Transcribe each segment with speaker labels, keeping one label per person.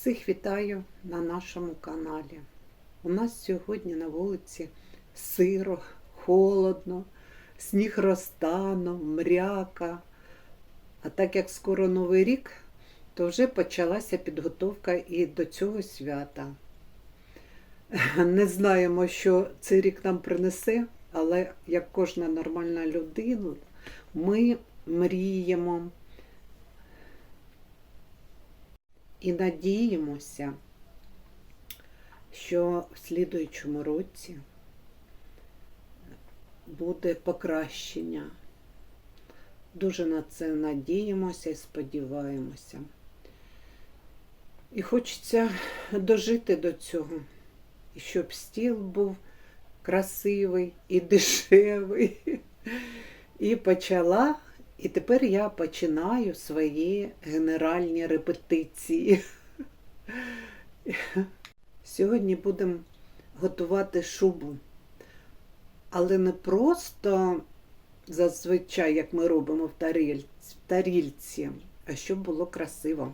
Speaker 1: Всіх вітаю на нашому каналі. У нас сьогодні на вулиці сиро, холодно, сніг розтанув, мряка. А так як скоро Новий рік, то вже почалася підготовка і до цього свята. Не знаємо, що цей рік нам принесе, але як кожна нормальна людина, ми мріємо і надіємося, що в слідуючому році буде покращення. Дуже на це надіємося і сподіваємося. І хочеться дожити до цього, і щоб стіл був красивий і дешевий. І почала, і тепер я починаю свої генеральні репетиції. Сьогодні будемо готувати шубу, але не просто зазвичай, як ми робимо в таріль- в тарільці, а щоб було красиво.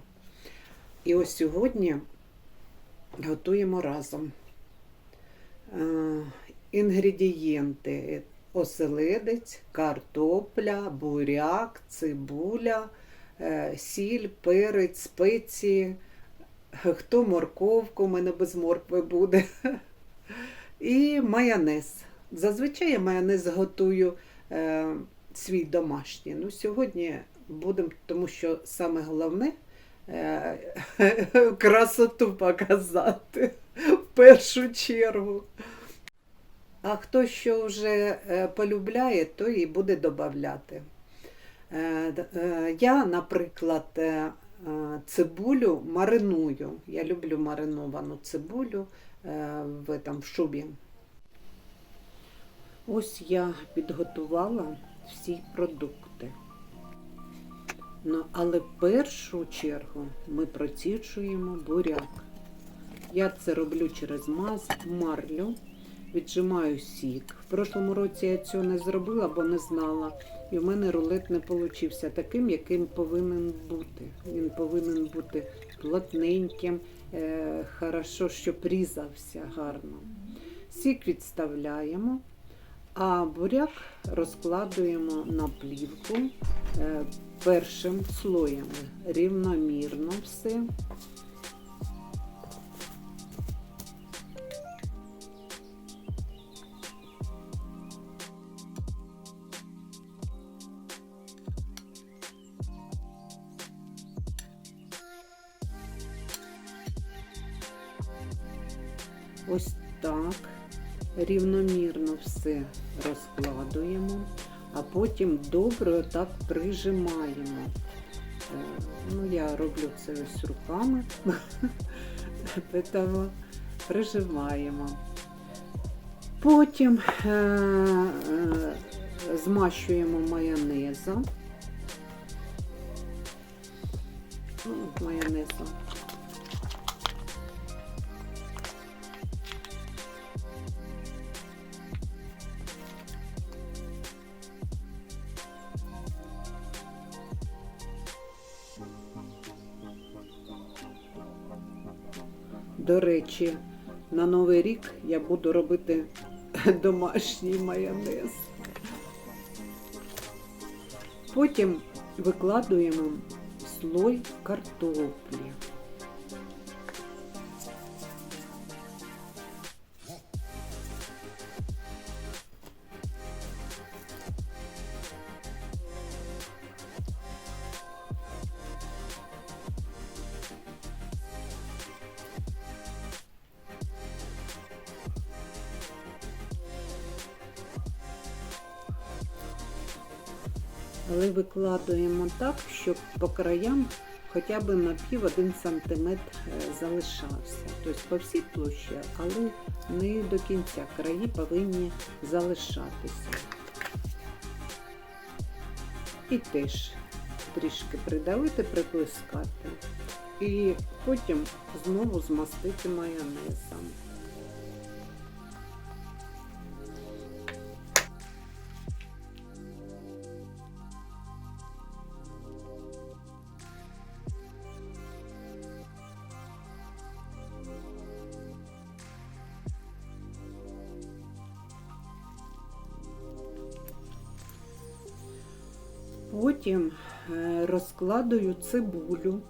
Speaker 1: І ось сьогодні готуємо разом. Е, Інгредієнти оселедець, картопля, буряк, цибуля, е, сіль, перець, спеції. Хто морковку, у мене без моркви буде. І майонез. Зазвичай я майонез готую е, свій домашній. Ну, сьогодні будемо, тому що саме головне е, красоту показати в першу чергу. А хто що вже е, полюбляє, то і буде додавати. Е, е, Я, наприклад, цибулю мариную. Я люблю мариновану цибулю в, там, в шубі. Ось я підготувала всі продукти. Ну, але в першу чергу ми проціджуємо буряк. Я це роблю через марлю, віджимаю сік. В прошлому році я цього не зробила, бо не знала. І в мене рулет не получився таким, яким повинен бути. Він повинен бути плотненьким, е, хорошо, щоб різався гарно. Сік відставляємо, а буряк розкладуємо на плівку е, першим слоєм. Рівномірно все. Ось так. Рівномірно все розкладуємо, а потім добре отак прижимаємо. Е, Ну, я роблю це ось руками. Тому прижимаємо. Потім е, е, змащуємо майонезом. Ну, майонезом. До речі, на Новий рік я буду робити домашній майонез. Потім викладуємо слой картоплі. Але так, щоб по краям хоча б на пів один сантиметр е, залишався. Тобто по всій площі, але не до кінця. Краї повинні залишатися. І теж трішки придавити, приплескати. І потім знову змастити майонезом. Потім е, розкладую цибулю.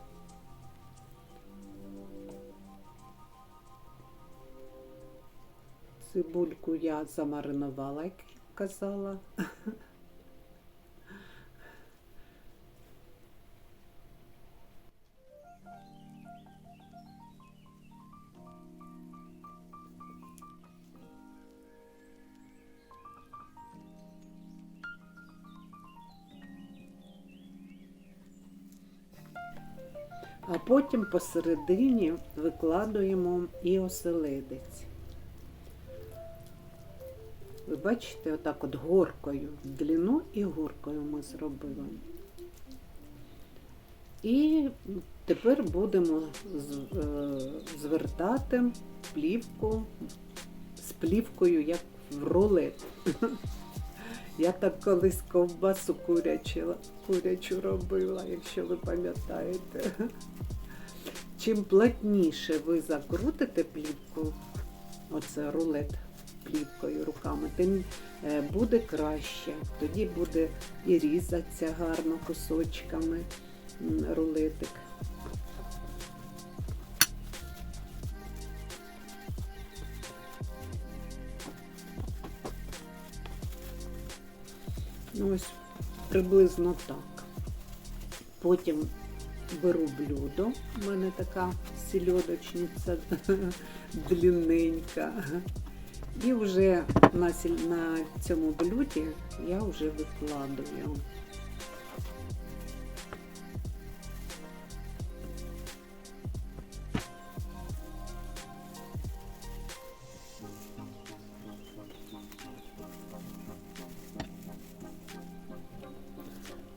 Speaker 1: Цибульку я замаринувала, як казала. Потім посередині викладуємо і оселедець. Ви бачите, отак от горкою, длину і горкою ми зробили. І тепер будемо е, звертати плівку з плівкою, як в рулет. Я так колись ковбасу курячу, курячу робила, якщо ви пам'ятаєте. Чим плотніше ви закрутите плівку, оце рулет плівкою руками, тим е, буде краще. Тоді буде і різатися гарно кусочками рулетик. Ну, ось приблизно так. Потім беру блюдо. У мене така сільодочниця длинненька. І вже на, на цьому блюді я вже викладую.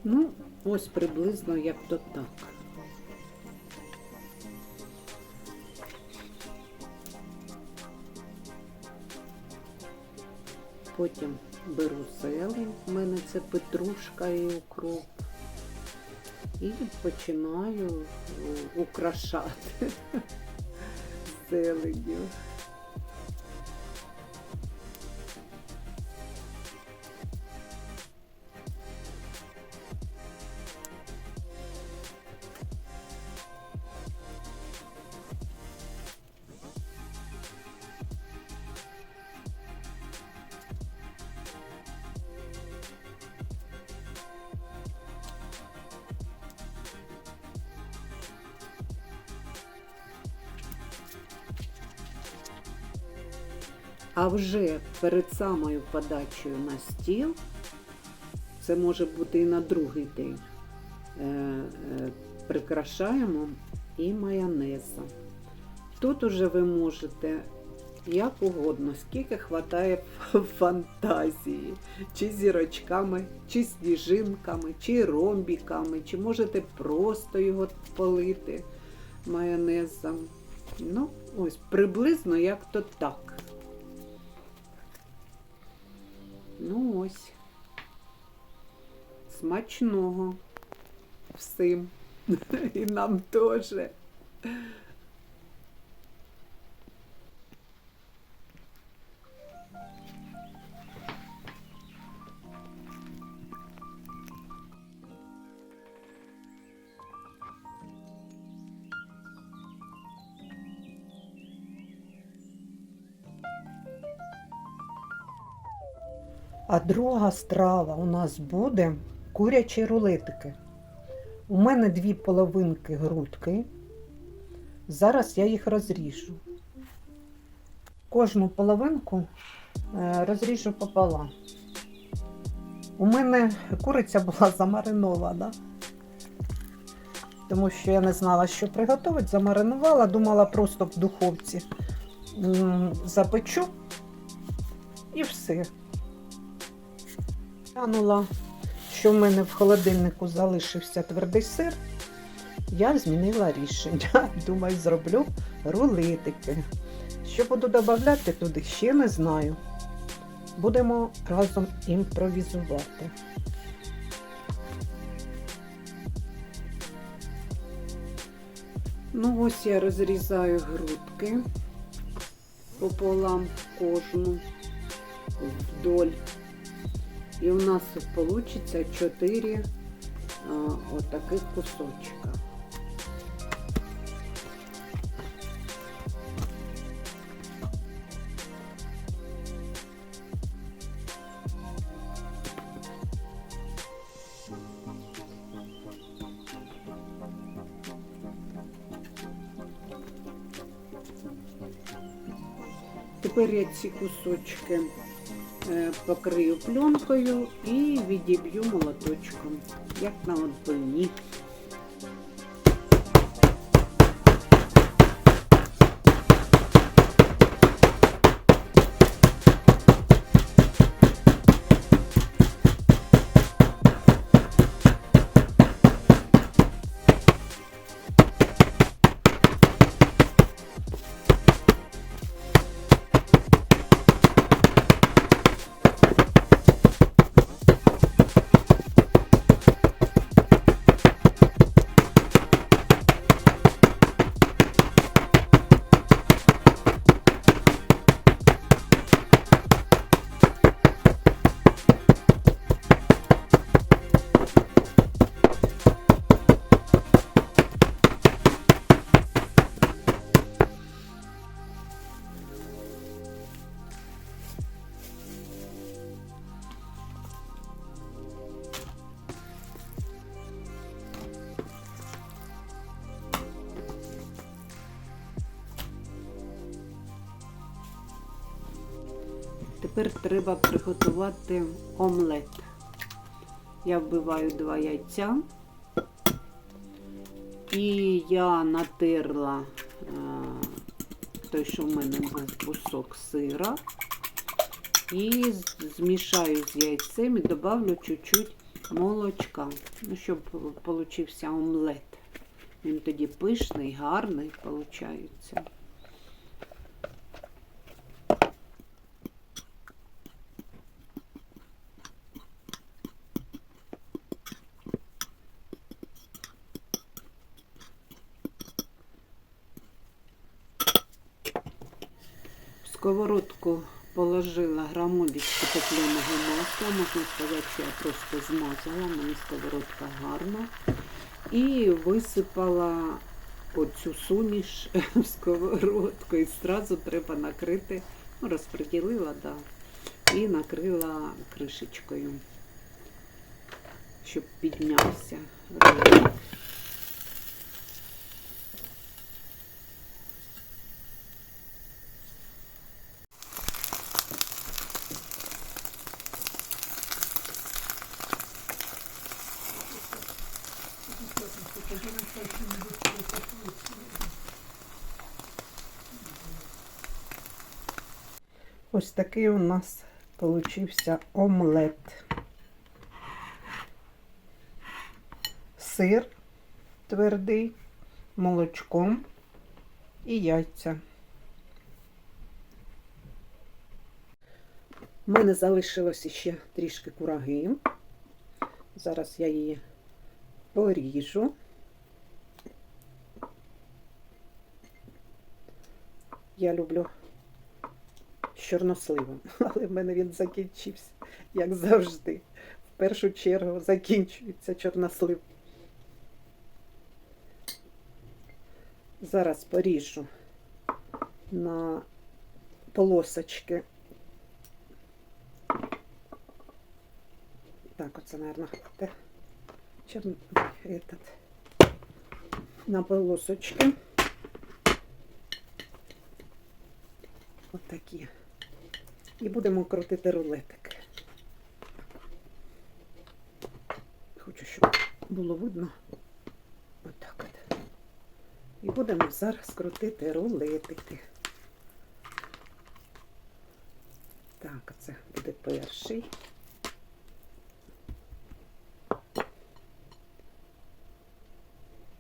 Speaker 1: Ну, ось приблизно як то так. Потім беру зелень, в мене це петрушка і укроп. І починаю е, украшати зеленню. Вже перед самою подачею на стіл, це може бути і на другий день, е, е, прикрашаємо і майонезом. Тут уже ви можете як угодно, скільки хватає фантазії, чи зірочками, чи сніжинками, чи ромбіками, чи можете просто його полити майонезом. Ну, ось приблизно як то так. Ну ось. Смачного всім. І нам теж. А друга страва у нас буде курячі рулетики. У мене дві половинки грудки. Зараз я їх розріжу. Кожну половинку е, розріжу пополам. У мене куриця була замаринована, тому що я не знала, що приготувати. Замаринувала, думала просто в духовці запечу і все. Глянула, що в мене в холодильнику залишився твердий сир. Я змінила рішення. Думаю, зроблю рулетики. Що буду додати туди, ще не знаю. Будемо разом імпровізувати. Ну, ось я розрізаю грудки пополам кожну вдоль. І у нас вийде 4 отаких кусочках. Тепер я ці кусочки покрию пленкою і відіб'ю молоточком, як на отбивні. Треба приготувати омлет. Я вбиваю два яйця. І я натерла е, той, що в мене був кусок сира. І змішаю з яйцем і додавлю чуть-чуть молочка, ну, щоб получився омлет. Він тоді пишний, гарний виходить. Сковородку положила грамулечку топленого масла. Можна сказати, що я просто змазала, мені сковородка гарна. І висипала оцю суміш в сковородку. І одразу треба накрити, ну, розподілила, да, і накрила кришечкою, щоб піднявся. Ось такий у нас получився омлет. Сир твердий, молочком і яйця. У мене залишилося ще трішки кураги. Зараз я її поріжу. Я люблю чорносливом, але в мене він закінчився, як завжди. В першу чергу закінчується чорнослив. Зараз поріжу на полосочки. Так, оце, мабуть, те. Чорн... Этот. На полосочки. Отакі. І будемо крутити рулетик. Хочу, щоб було видно. Отак от. І будемо зараз крутити рулетики. Так, це буде перший.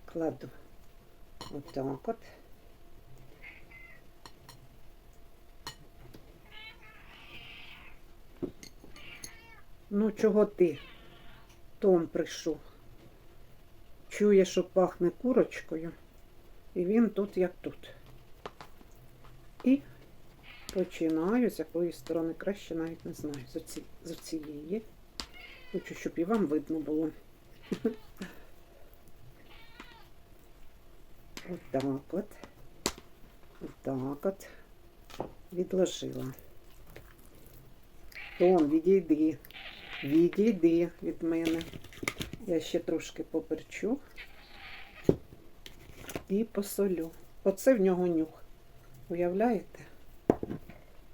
Speaker 1: Кладу отак от. Ну, чого ти? Том прийшов. Чує, що пахне курочкою, і він тут як тут. І починаю з якої сторони краще навіть не знаю. З, оці, з оцієї. Хочу, щоб і вам видно було. Отак от. Отак от. Відложила. Тон, відійди. Відійди від мене. Я ще трошки поперчу і посолю. Оце в нього нюх. Уявляєте?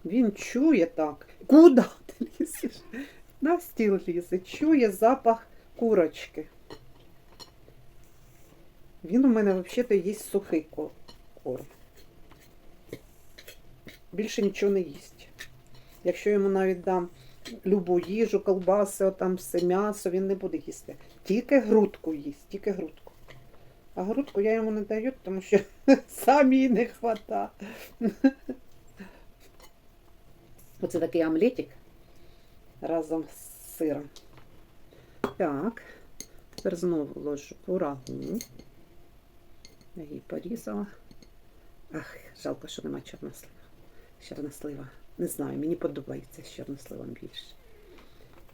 Speaker 1: Він чує так. Куди ти лізеш? На стіл лізе, чує запах курочки. Він у мене взагалі їсть сухий ко- корм. Більше нічого не їсть. Якщо йому навіть дам любу їжу, колбаси, там все м'ясо, він не буде їсти. Тільки грудку їсть, тільки грудку. А грудку я йому не даю, тому що самі не хвата. Оце такий омлетик разом з сиром. Так, тепер знову ложу курагу. Я її порізала. Ах, жалко, що нема чорнослива. Чорнослива. Не знаю, мені подобається з чорносливом більше.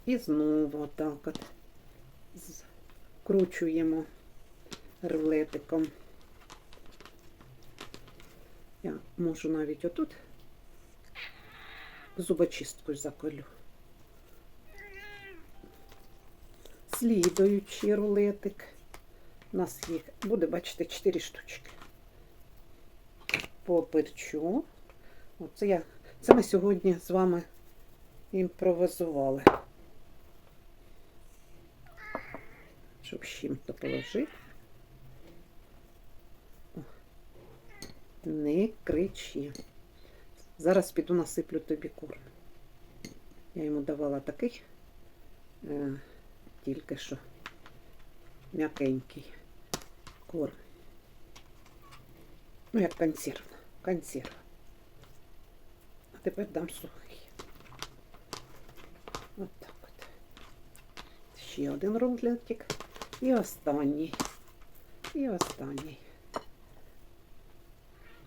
Speaker 1: І знову отак от вкручуємо рулетиком. Я можу навіть отут зубочисткою заколю. Слідуючий рулетик. У нас їх буде, бачите, 4 штучки. Поперчу. Оце я. Це ми сьогодні з вами імпровизували. Щоб чим-то положити. Не кричи. Зараз піду насиплю тобі корм. Я йому давала такий, е, тільки що м'якенький корм. Ну, як консервна. Консерва. Тепер дам сухий. От так от. Ще один рулетик. І останній. І останній.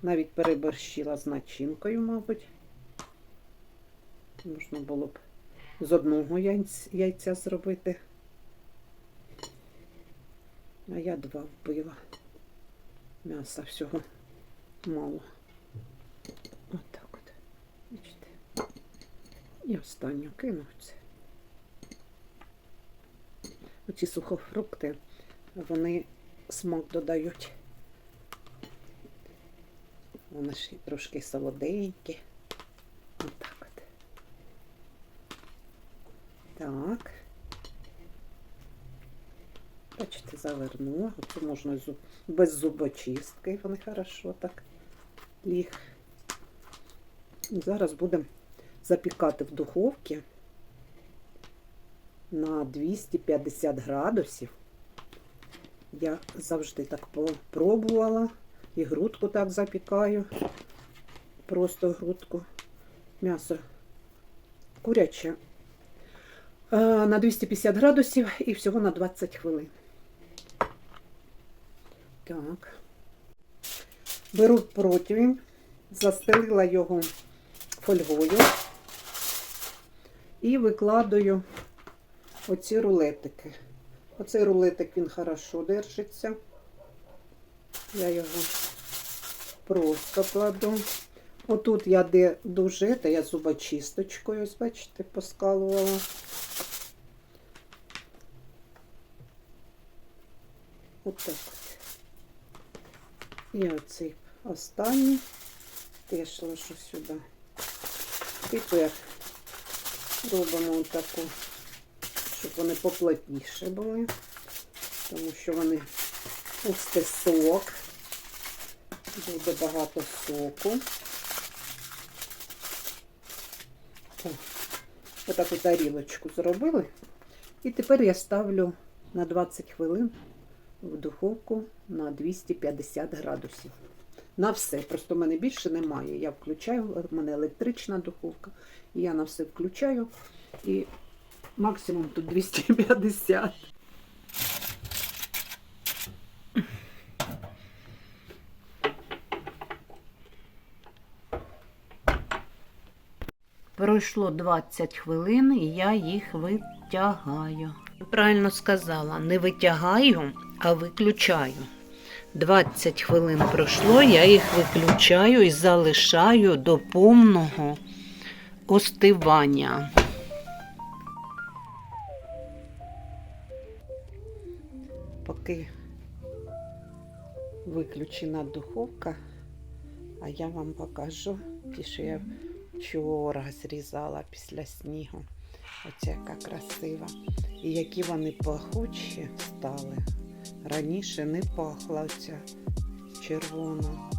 Speaker 1: Навіть переборщила з начинкою, мабуть. Можна було б з одного яйця, зробити. А я два вбила. М'яса всього мало. От так от. Бачите. І останню кину це. Оці сухофрукти, вони смак додають. Вони і трошки солоденькі. Отак от. Так. Бачите, завернула. Оце можна без зубочистки. Вони хорошо так ліг. Зараз будемо запікати в духовці на 250 градусів. Я завжди так пробувала. І грудку так запікаю. Просто грудку. М'ясо куряче. Е, На 250 градусів і всього на 20 хвилин. Так. Беру противень, застелила його фольгою і викладаю оці рулетики. Оцей рулетик він хорошо держиться. Я його просто кладу. Отут я де дуже, то я зубочисточкою, ось бачите, поскалувала. Отак от. І оцей останній теж ложу сюди. Тепер робимо отаку, щоб вони поплотніше були, тому що вони пусти сок. Буде багато соку. Отаку тарілочку зробили. І тепер я ставлю на 20 хвилин в духовку на 250 градусів. На все. Просто в мене більше немає. Я включаю, в мене електрична духовка. І я на все включаю. І максимум тут 250. Пройшло 20 хвилин і я їх витягаю. Правильно сказала, не витягаю, а виключаю. 20 хвилин пройшло, я їх виключаю і залишаю до повного остивання. Поки виключена духовка, а я вам покажу ті, що я вчора зрізала після снігу. Оця яка красива. І які вони пахучі стали. Раніше не пахла оця червона,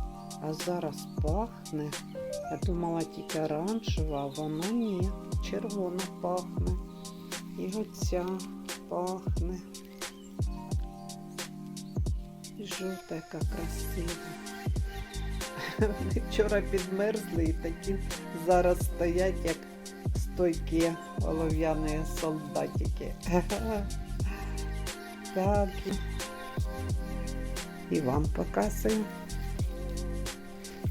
Speaker 1: а зараз пахне. Я думала тільки оранжева, а вона ні, червона пахне. І оця пахне. І жовта яка красива. Вони вчора підмерзли і такі зараз стоять, як стойкі олов'яні солдатики. Так. І вам показую.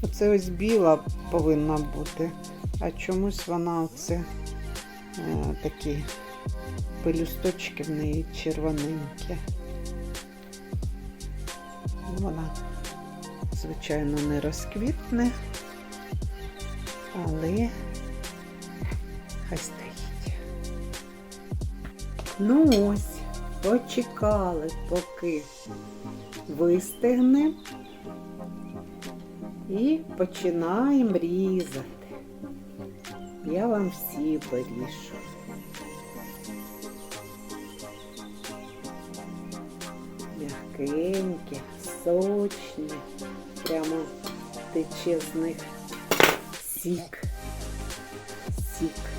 Speaker 1: Оце ось біла повинна бути, а чомусь вона оце е, такі пелюсточки в неї червоненькі. Вона, звичайно, не розквітне, але хай стоїть. Ну ось, почекали, поки вистигне. І починаємо різати. Я вам всі поріжу. Мягкенькі, сочні, прямо тече з них сік. Сік.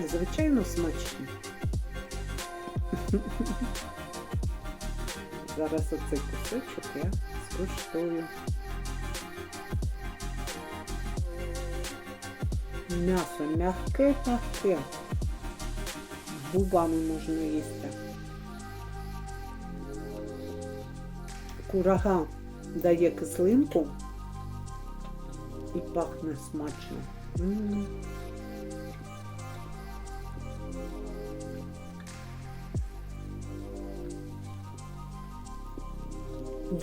Speaker 1: Звичайно смачні. Зараз оцей кусочок я скуштую. М'ясо м'яке, м'яке. Губами можна їсти. Курага дає кислинку і пахне смачно.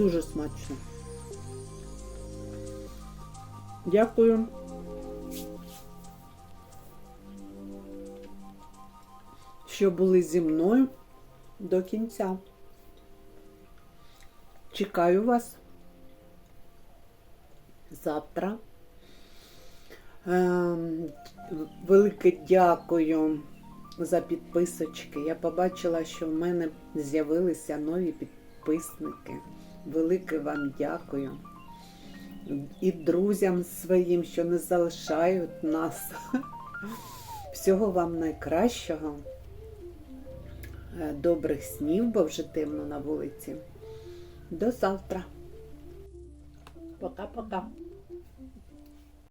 Speaker 1: Дуже смачно. Дякую. що були зі мною до кінця. Чекаю вас завтра. Ем, Велике дякую за підписочки. Я побачила, що в мене з'явилися нові підписники. Велике вам дякую. І друзям своїм, що не залишають нас. Всього вам найкращого. Е, Добрих снів, бо вже темно на вулиці. До завтра. Пока-пока.